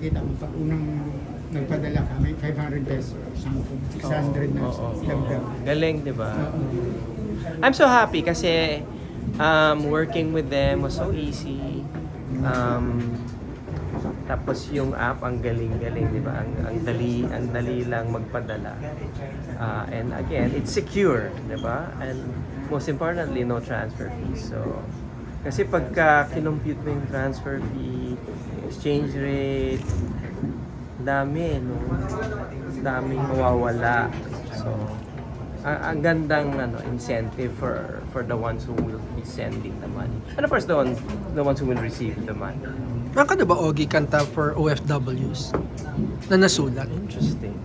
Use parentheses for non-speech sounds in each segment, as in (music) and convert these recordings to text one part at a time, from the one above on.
nakita mo, pag unang nagpadala ka, may 500 pesos, 10, 600 na oo. Galing, di ba? I'm so happy kasi um, working with them was so easy. Um, tapos yung app ang galing-galing, di ba? Ang, ang dali, ang dali lang magpadala. Ah, and again, it's secure, di ba? And most importantly, no transfer fees. So, kasi pagka kinompute mo yung transfer fee, exchange rate, dami, no? Daming mawawala. So, ang, ang gandang ano, incentive for for the ones who will be sending the money. And of course, the ones, the ones who will receive the money. Meron ka na ba, Ogie, kanta for OFWs na nasulat? Interesting.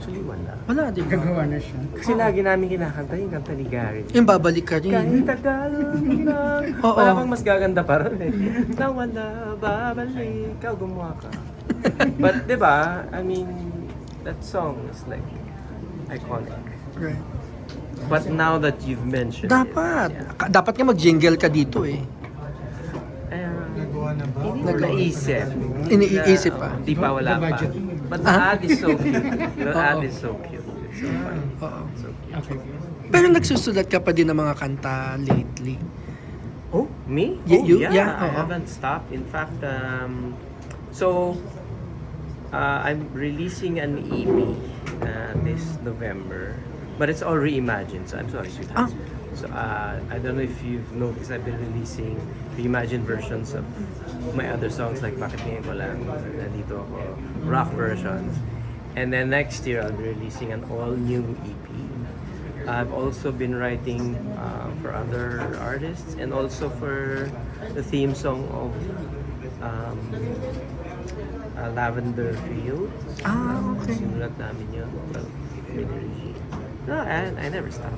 Actually, wala. Wala, di ba? Gagawa na siya. Kasi lagi namin kinakanta yung kanta ni Gary. Yung babalik ka Kahit rin. Tagalog na. (laughs) Oo. Wala bang mas gaganda pa rin eh. Na wala, babalik, ikaw gumawa ka. But, di ba, I mean, that song is like iconic. Right. But now that you've mentioned Dapat. it, yeah. Ka- Dapat nga mag-jingle ka dito eh. Eh, Nagawa na ba? Hindi ko naisip. Iniisip pa. Hindi pa, wala pa. But the ad is so cute. The (laughs) ad is so cute. It's so funny. Oo. So cute. Okay. Pero nagsusulat ka pa din ng mga kanta lately. Oh, me? Y- oh, you? yeah. Yeah, I oo. haven't stopped. In fact, um, so uh, I'm releasing an EP uh, this November, but it's all reimagined. So I'm sorry, sweetheart. Ah. So uh, I don't know if you've noticed, I've been releasing reimagined versions of my other songs like Bakit Ngayon Ko Lang, Nandito Ako, rock versions. And then next year, I'll be releasing an all-new EP. I've also been writing uh, for other artists and also for the theme song of um, uh, Lavender Fields. Ah, okay. Sinulat namin yun. Well, No, I, I never stop.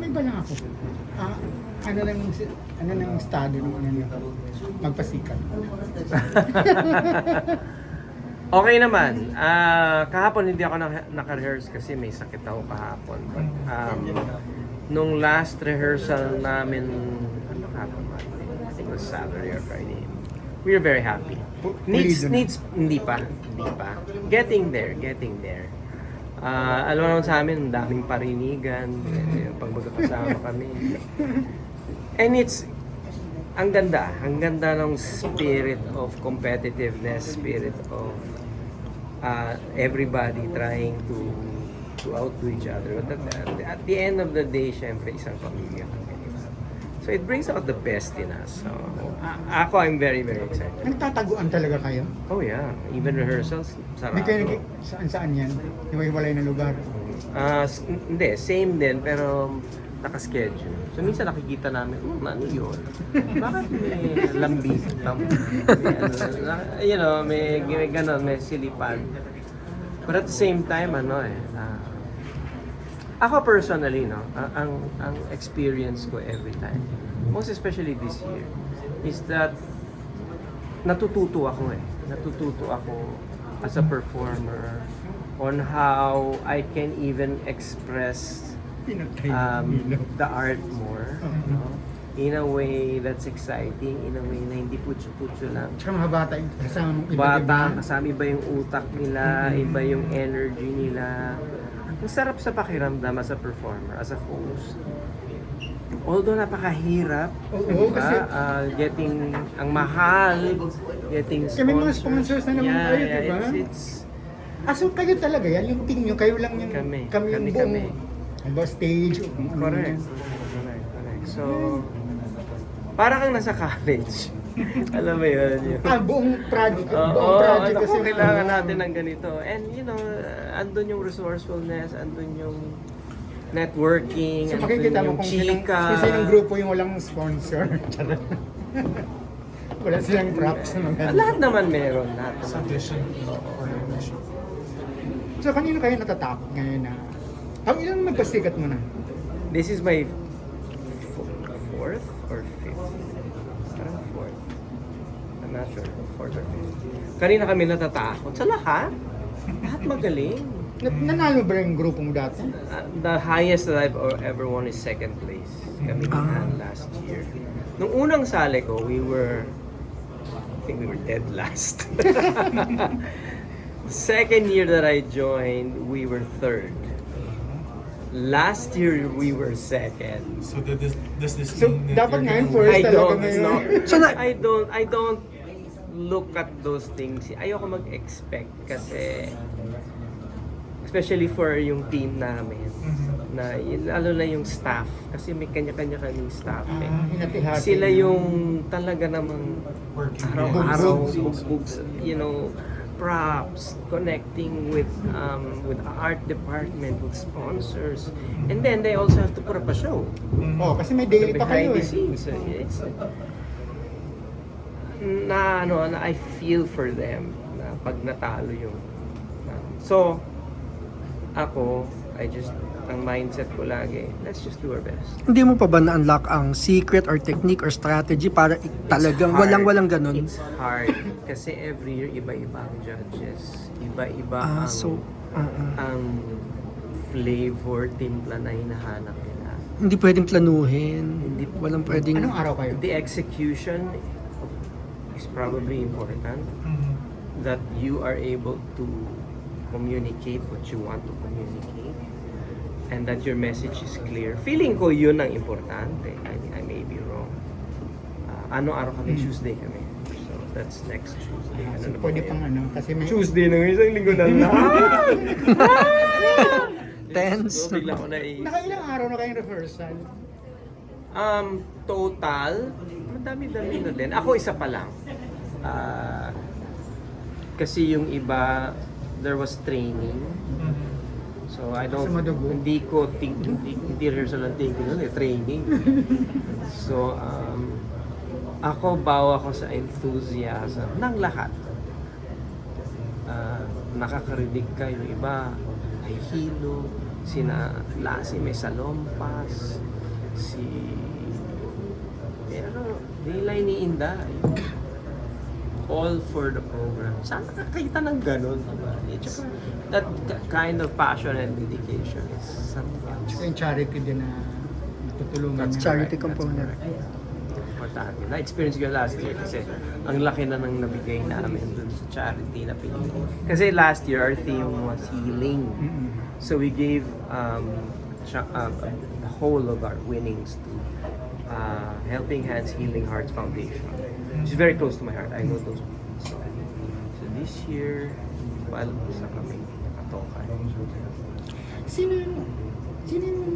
May ba lang ako? Ah, ano nang ano nang estado ng ano niya? Magpasikat. (laughs) Okay naman. Ah, kahapon hindi ako naka- naka-rehearse kasi may sakit ako kahapon. But, um, nung last rehearsal namin, ano kahapon Monday? I think it was Saturday or Friday. We were very happy. Pu- Needs, pulido na. needs, hindi pa. Hindi pa. Getting there, getting there. Ah, alam naman sa amin, daming parinigan. eh, Pag magkakasama kami. And it's, ang ganda. Ang ganda ng spirit of competitiveness, spirit of uh, everybody trying to to outdo each other. But at, at, the end of the day, syempre, isang pamilya kami. So it brings out the best in us. So, a- ako, I'm very, very excited. Nagtataguan talaga kayo? Oh yeah, even rehearsals, Hindi kayo nag sarado. saan saan yan? Iwaiwalay na lugar. Ah, s- hindi, same din, pero naka-schedule. So minsan nakikita namin, hmm, ano yun? Bakit may lambis? Tam, may ano, na- you know, may, may ganon, may silipan. But at the same time, ano eh, ah, ako personally, no, ang, ang, experience ko every time, most especially this year, is that natututo ako eh. Natututo ako as a performer on how I can even express um, the art more. no? In a way that's exciting, in a way na hindi putyo-putyo lang. Tsaka mga bata kasama mong iba Bata, kasama iba yung utak nila, iba yung energy nila. Ang sarap sa pakiramdam as a performer, as a host. Although napakahirap, Oo, diba? kasi- Ah, getting ang mahal, getting sponsors. Kami mga sponsors na naman yeah, kayo, yeah, diba? It's, it's, Ah, so kayo talaga yan? Yung team nyo, kayo lang yung Kami. kami yung Kami, buong kami. Aba, stage. o ano Correct. Correct, correct. So, para kang nasa college. (laughs) Alam mo yun? Yung, Ah, buong project. Oo, buong project ano kasi. ko, kailangan ano, natin ng ganito. And you know, andun yung resourcefulness, andun yung networking, So andun makikita mo yung kung sinong, chika. kung sinong grupo yung walang sponsor. (laughs) Wala silang props na maganda. Lahat naman meron. Lahat Sa naman. vision. Organization. So kanino kayo natatakot ngayon na? Ang ilang nagpasikat mo na? This is my fo- fourth or fifth? Not sure. Fourth or fifth. Kanina kami natatakot. Sa lahat? Lahat magaling. Na- Nanalo ba yung grupo mo dati? Uh, the highest that I've o- ever won is second place. Kami ni Ah. Ann last year. Nung unang sali ko, we were I think we were dead last. (laughs) Second year that I joined, we were third. Last year, we were second. So the, this, does this So, mean that dapat you're ngayon gonna first I talaga don't, ngayon. no. So na- I don't, I don't look at those things. Ayoko mag-expect kasi especially for yung team namin Mhm. na yun, lalo na yung staff kasi may kanya-kanya kaming staff eh. Ah, Sila yung talaga namang araw-araw you know props connecting with um, with art department with sponsors and then they also have to put up a show. Oh, kasi may daily pa kayo eh. scenes. eh, It's na ano na I feel for them na pag natalo yung so ako I just ang mindset ko lagi let's just do our best Hindi mo pa ba na-unlock ang secret or technique or strategy para talagang It's hard. walang-walang ganun? It's hard kasi every year iba-iba ang judges iba-iba Ah, ang so, uh-uh. ang flavor timpla na hinahanap nila hindi pwedeng planuhin. Hindi. Walang pwedeng... Anong araw kayo? the execution is probably important Mhm. that you are able to communicate what you want to communicate and that your message is clear. Feeling ko yun ang importante. I, I may be wrong. Ah, ano araw kami? Tuesday kami. So that's next Tuesday. Ah, Ano so, na pwede pang ano, kasi may... Tuesday na ngayon, isang linggo na lang. (laughs) Tense. So, bigla ko na i- Nakailang araw na kayong rehearsal? Um, total, madami-dami na din. Ako isa pa lang. Ah, kasi yung iba, there was training. So I don't, hindi ko, think, hindi, hindi rehearsal ang thinking nun eh, training. (laughs) so, um, ako bawa ko sa enthusiasm ng lahat. Ah, nakakarinig ka yung iba, ay hilo, sina Lassie may salompas, si pero nilay ni Inday all for the program. Sana nakakita ng ganun. Diba? That kind of passion and dedication is something else. Yung charity din na natutulungan That's. Charity correct. component. That's correct. Importante. Na-experience ko last year kasi ang laki na nang nabigay namin dun sa charity na pinili. Kasi last year, our theme was healing. So we gave um, um, whole of our winnings to uh, Helping Hands Healing Hearts Foundation. Which is very close to my heart. I know those people. So, so this year, well, sa kami nakatoka. Sino yung... Sino yung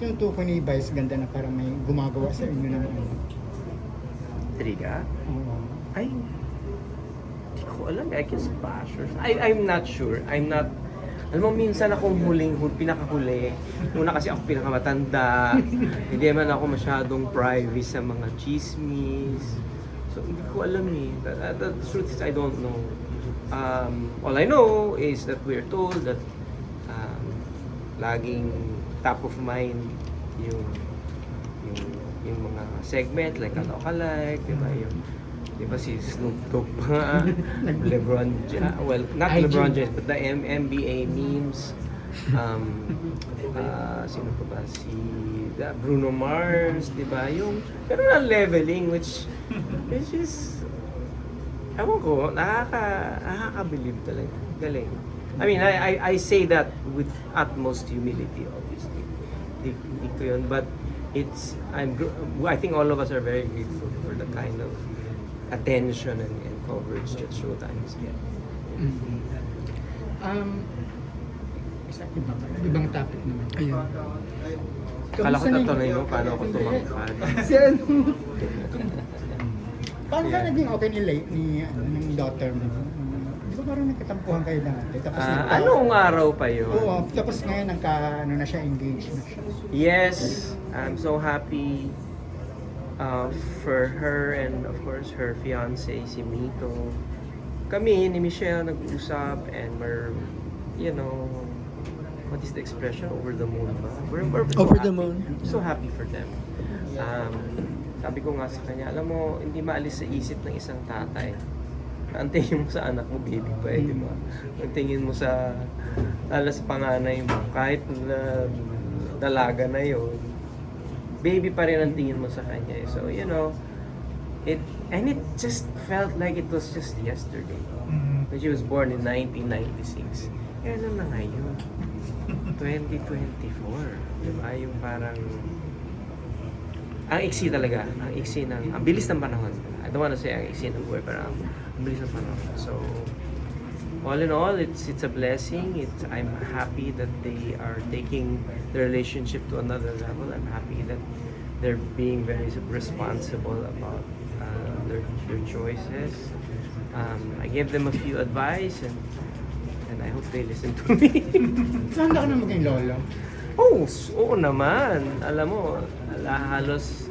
tinutukoy ni Vice Ganda na parang may gumagawa sa inyo ng ano? Triga? Oo. Ay, hindi ko alam. I guess bashers. I, I'm not sure. I'm not... Alam mo, minsan akong huling, hul, pinakahuli. Una kasi ako pinakamatanda. (laughs) hindi man ako masyadong private sa mga chismis. So, hindi ko alam eh. The, the, the truth is, I don't know. Um, all I know is that we're told that um, laging top of mind yung yung yung mga segment like ano alike, di ba? Yung di ba si Snoop Dogg pa, (laughs) LeBron Ja- well, not IG. LeBron James, but the M- NBA memes. Um, ah, sino pa ba? Si ah, Bruno Mars, di ba? Yung, pero na leveling, which, which is, ewan ko, nakaka, nakaka-believe talaga. Galing. I mean, I, I, I say that with utmost humility, obviously. Hindi, hindi ko yun, but it's, I'm, I think all of us are very grateful for the kind of attention and, and coverage that Showtime is getting. Mm-hmm. Um, isa, ibang, ibang topic naman. Ayun. Akala ko yung- mo paano ako tumangkad. (laughs) Si ano? (laughs) Paano ka naging okay ni, Lay, ni ano, ng daughter mo? Di ba parang nagkatampuhan kayo dati? Tapos Ah, nagka- anong araw pa yun? Oo, tapos ngayon nagka, ano na siya, engaged na siya. Yes, I'm so happy uh, for her and of course her fiance si Mito. Kami ni Michelle nag-usap and we're, you know, what is the expression? Over the moon ba? We're, we're so Over the happy. moon. So happy for them. Um, sabi ko nga sa kanya, alam mo, hindi maalis sa isip ng isang tatay. Ang tingin mo sa anak mo, baby pa eh, di ba? Ang tingin mo sa, lalo sa panganay mo, kahit na, dalaga na yon baby pa rin ang tingin mo sa kanya. eh. So, you know, It and it just felt like it was just yesterday. Mhm. When she was born in 1996. Eh, ano na ngayon? (laughs) 2024. Diba? Yung parang... Ang iksi talaga. Ang iksi ng... Ang bilis ng panahon. I don't wanna say ang iksi ng buhay, pero ang, ang bilis ng panahon. So, all in all, it's it's a blessing. It's I'm happy that they are taking the relationship to another level. I'm happy that they're being very responsible about uh, their their choices. Um, I gave them a few advice and and I hope they listen to me. (laughs) Saan ka na maging lolo? oh, oo naman. Alam mo, ala- halos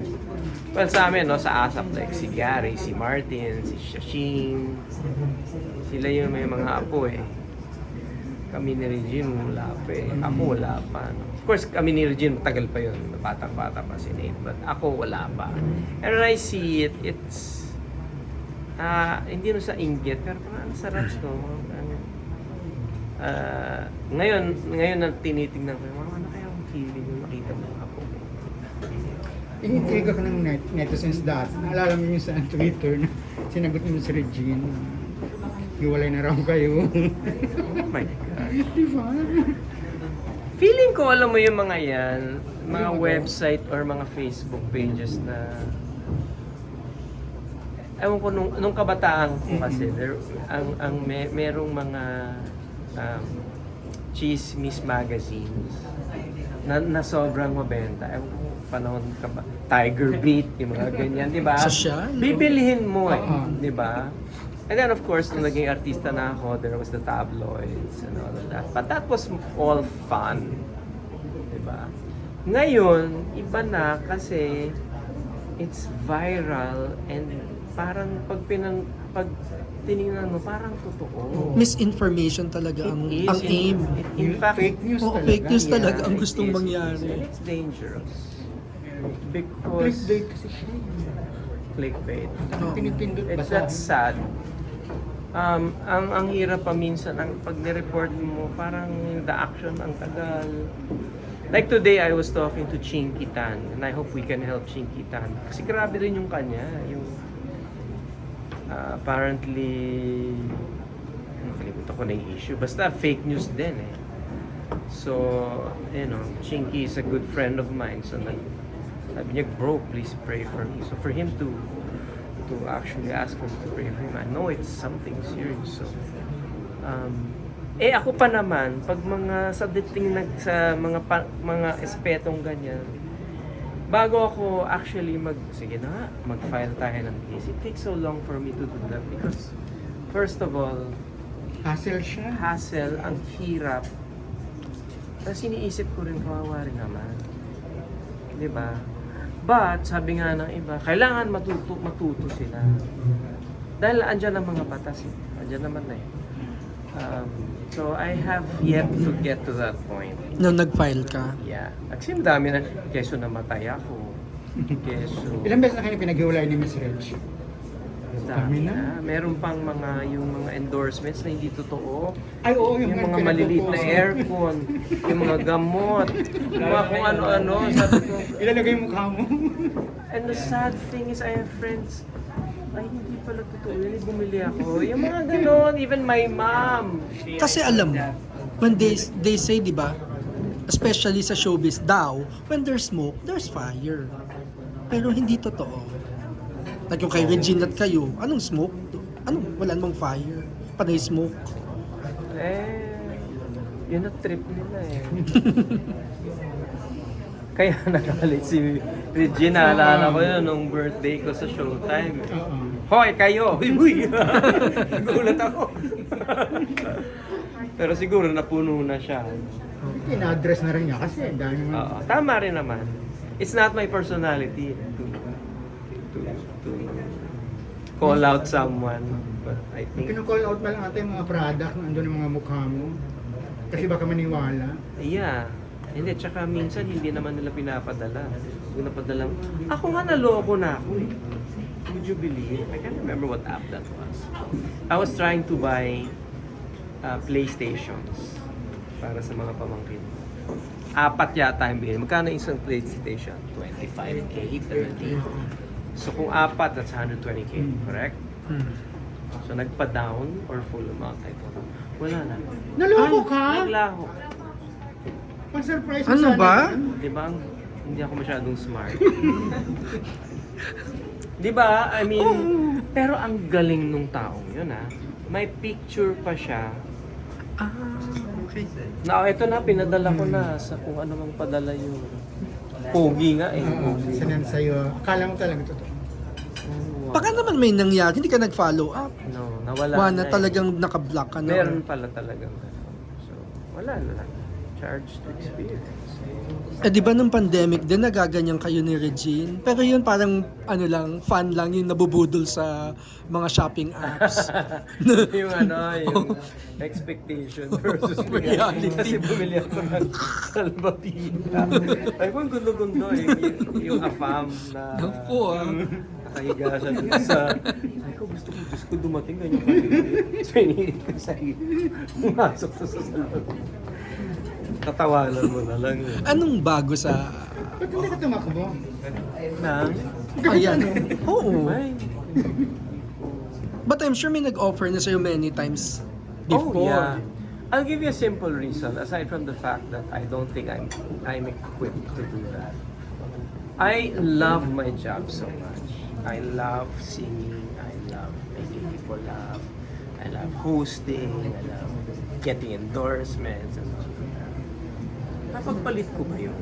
well sa amin no sa ASAP like si Gary, si Martin, si Shashin, sila yung may mga apo eh. Kami ni Regine wala pa eh. Ako wala pa. No? Of course, kami ni Regine matagal pa yun. Batang-bata pa si Nate. But ako wala pa. And I see it, it's... ah hindi no sa inggit, pero parang ang sarap no. Ang, ah, ngayon, ngayon na tinitingnan ko, "Mama, ano kaya ang feeling yung nakita mo Iniintriga ka ng net, netizens dati. Naalala mo yung sa Twitter na sinagot mo si Regine. Hiwalay na raw kayo. Oh my God. (laughs) Di ba? Feeling ko, alam mo yung mga yan, mga website or mga Facebook pages na ewan ko nung, nung kabataan ko kasi there, ang ang may, merong mga um, chismis magazines na, na sobrang mabenta. Ewan ko panahon ka ba? Tiger Beat, yung mga ganyan, di ba? No? Bibilihin mo eh, Oo. di ba? And then of course, nung naging artista na ako, there was the tabloids and all of that. But that was all fun. Di ba? Ngayon, iba na kasi it's viral and parang pag pinang pag tiningnan mo parang totoo. Misinformation talaga ang, It is. ang aim. It- in fact, fake news Oo, talaga. fake news yeah, talaga ang it gustong is. mangyari. And it's dangerous. Because Clickbait kasi siya. clickbait. Oo. Pinipindot It's that's sad. Um, ang ang hirap pa minsan ang pag ni-report mo parang the action ang tagal. Like today I was talking to Chinky Tan and I hope we can help Chinky Tan. Kasi grabe rin yung kanya, yung ah, apparently nakalimutan ko na yung issue. Basta fake news din eh. So, you know, Chinky is a good friend of mine. So, nag, sabi niya, bro, please pray for me. So, for him to to actually ask for to pray for him, I know it's something serious. So, um, eh ako pa naman, pag mga sa dating nag, sa mga pa, mga espetong ganyan, bago ako actually mag, sige na nga, mag-file tayo ng case, it takes so long for me to do that because, first of all, Hassle siya. hassle, ang hirap. Tapos iniisip ko rin, kawawa rin naman. Di ba? But, sabi nga ng iba, kailangan matuto, matuto sila. Dahil andyan ang mga batas eh. Andyan naman na eh. Um, so, I have yet to get to that point. Nung nag-file ka. Yeah. Ang dami na, keso namatay ako. Keso, (laughs) Ilang beses na kayo pinaghiwalay ni Miss Reg? dami Dami na. na. Meron pang mga, yung mga endorsements na hindi totoo. Ay, oo, yung, yung mga maliliit na aircon, yung mga gamot, yung mga kung ano-ano. Sabi (laughs) ko, Ilalagay yung mukha mo. and the sad thing is, I have friends, ay hindi pala totoo yun, bumili ako. Yung mga ganon, even my mom. Kasi alam mo, when they, they say, di ba, especially sa showbiz daw, when there's smoke, there's fire. Pero hindi totoo. Like yung kay Regine at kayo, anong smoke? Anong, wala namang fire. Panay smoke. Eh, yun ang trip nila eh. (laughs) Kaya (laughs) nagalit si Regina, naalala ko yun nung birthday ko sa Showtime. Hoy, kayo! (laughs) Uy, uy! (laughs) Nagulat ako. Pero siguro napuno na siya. Ina-address na rin niya kasi ang dami mo. Oo, tama rin naman. It's not my personality to to to call out someone. But I think, Kinu-call out na lang natin yung mga product na andun yung mga mukha mo. Kasi baka maniwala. yeah. Hindi, tsaka minsan hindi naman nila pinapadala. Kung napadala, ako nga naloko na ako eh. Would you believe? I can't remember what app that was. I was trying to buy uh, PlayStations para sa mga pamangkin. Apat yata yung bilhin. Magkano isang PlayStation? 25k, 30. So kung apat, that's 120k, Hmm. correct? So nagpa-down or full amount ito. Wala na. Naloko ka? Naglaho. Pang-surprise mo Ano sana ba? yan. Di ba? Hindi ako masyadong smart. (laughs) Di ba? I mean, pero ang galing nung taong yun ah. May picture pa siya. Ah, okay. Na ito na, pinadala ko na sa kung ano mang padala yun. Pogi nga eh. Pogi. sinan sa'yo. Akala mo talaga totoo. Oh. Baka naman may nangyari, hindi ka nag-follow up. No, nawala Wala na eh. talagang nakablock ka na. Meron pala ganun. So, wala na lang. Charge to experience. Eh di ba nung pandemic din nagaganyan kayo ni Regine? Pero yun parang ano lang, fun lang yung nabubudol sa mga shopping apps. (laughs) yung ano, yung expectation versus (laughs) Reality. Kasi bumili ako ng salbabida. (laughs) Ay, kung gundo-gundo eh. Yung, yung afam na Naku, ah. nakahiga siya dun sa... Ay ko, gusto ko, gusto ko dumating ganyan. So, iniinit ko sa iyo. Pumasok sa sa salbabida. Tatawanan mo na lang yun. Anong bago sa... Ba't hindi ka tumakbo? Na? Ayan. Oo. Ay. But I'm sure may nag-offer na sa'yo many times before. Oh, yeah. I'll give you a simple reason, aside from the fact that I don't think I'm I'm equipped to do that. I love my job so much. I love singing. I love making people laugh. I love hosting. I love getting endorsements and. Napagpalit ko ba yun?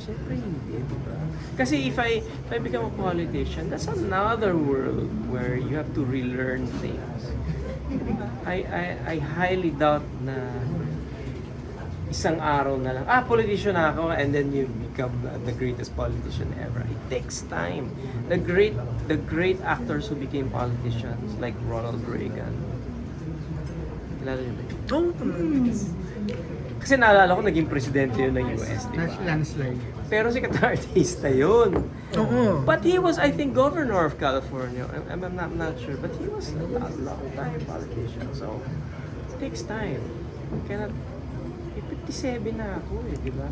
Siyempre hindi, di ba? Kasi if I, if I become a politician, that's another world where you have to relearn things. I, I, I highly doubt na isang araw na lang, ah, politician na ako, and then you become the greatest politician ever. It takes time. The great, the great actors who became politicians, like Ronald Reagan, kilala niyo ba? Oh, Kasi naalala ko, naging presidente yun ng US, di ba? Landslide. Pero sikat na artista yun. Oo. But he was, I think, governor of California. I'm, I'm not, not sure. But he was a long, long time politician. So, it takes time. You cannot... Eh, 57 na ako eh, di ba?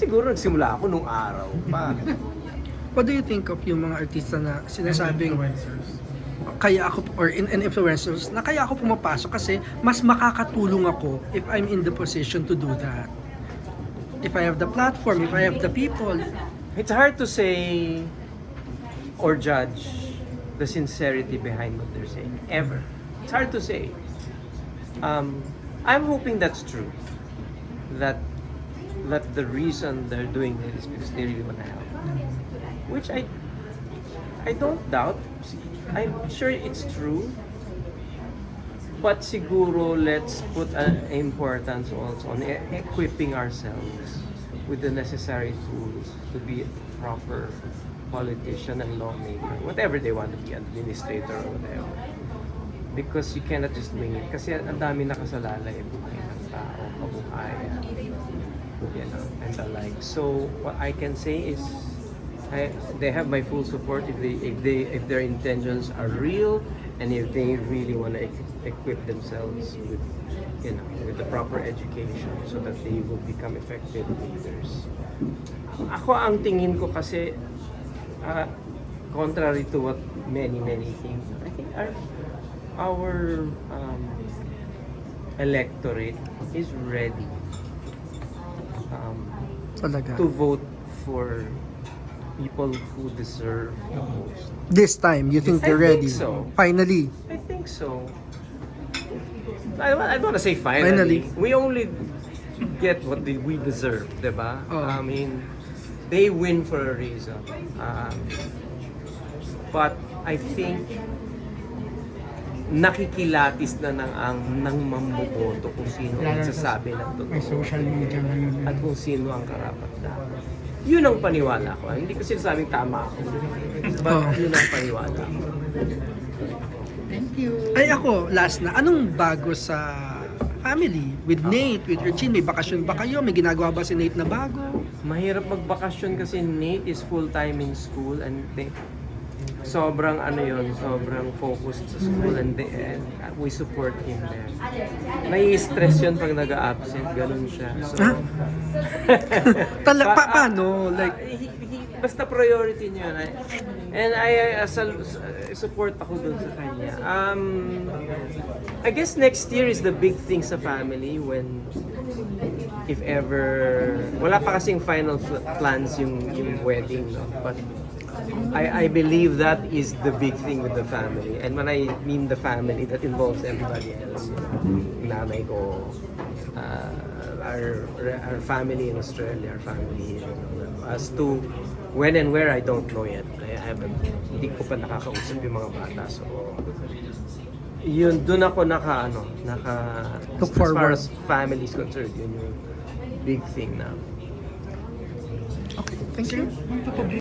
Siguro nagsimula ako nung araw pa. (laughs) What do you think of yung mga artista na sinasabing kaya ako or in, in influencers na kaya ako pumapasok kasi mas makakatulong ako if I'm in the position to do that. If I have the platform, if I have the people. It's hard to say or judge the sincerity behind what they're saying. Ever. It's hard to say. Um, I'm hoping that's true. That that the reason they're doing it is because they really want to help. Which I I don't doubt. I'm sure it's true. But siguro let's put an importance also on e- equipping ourselves with the necessary tools to be a proper politician and lawmaker, whatever they want to be, administrator or whatever. Because you cannot just wing it. Kasi ang dami nakasalalay buhay ng tao, kabuhayan, you know, and the like. So what I can say is I, they have my full support if they if they if their intentions are real and if they really want to equip themselves with you know with the proper education so that they will become effective leaders. Ako ang tingin ko kasi uh, contrary to what many many think, I think our our um, electorate is ready um, Talaga. to vote for people who deserve the most. This time, you think I they're think ready? so. Finally. I think so. I, I don't want to say finally. Finally. We only get what the- we deserve, diba? Oh. I mean, they win for a reason. Um, but I think nakikilatis na ng ang ng mamboboto kung sino ang Lalo na sasabi ng totoo May social media ngayon. at kung sino ang karapat dapat. Yun ang paniwala ko. Hindi ko sinasabing tama ako. But Oh. yun ang paniwala ko. Thank you. Ay ako, last na. Anong bago sa family? With Nate, with Regine, may bakasyon ba kayo? May ginagawa ba si Nate na bago? Mahirap magbakasyon kasi Nate is full-time in school and they, sobrang ano yon sobrang focused sa school and, they, and we support him there. Nai-stress yun pag nag-absent, ganun siya. So, (laughs) Ha? Tala- Pa- pa- paano? ah, Like, he, he, basta priority niyo yun. I- And I, I sal- support ako dun sa kanya. Um, I guess next year is the big thing sa family when if ever wala pa kasing final fl- plans yung yung wedding no but I I believe that is the big thing with the family. And when I mean the family that involves everybody else. Nanay ko uh, our our family in Australia our family here as to when and where I don't know yet. I haven't hindi ko pa nakakausap yung mga bata. So yun doon ako naka ano naka Look as far forward. as family is concerned yun yung big thing na. Okay, thank you.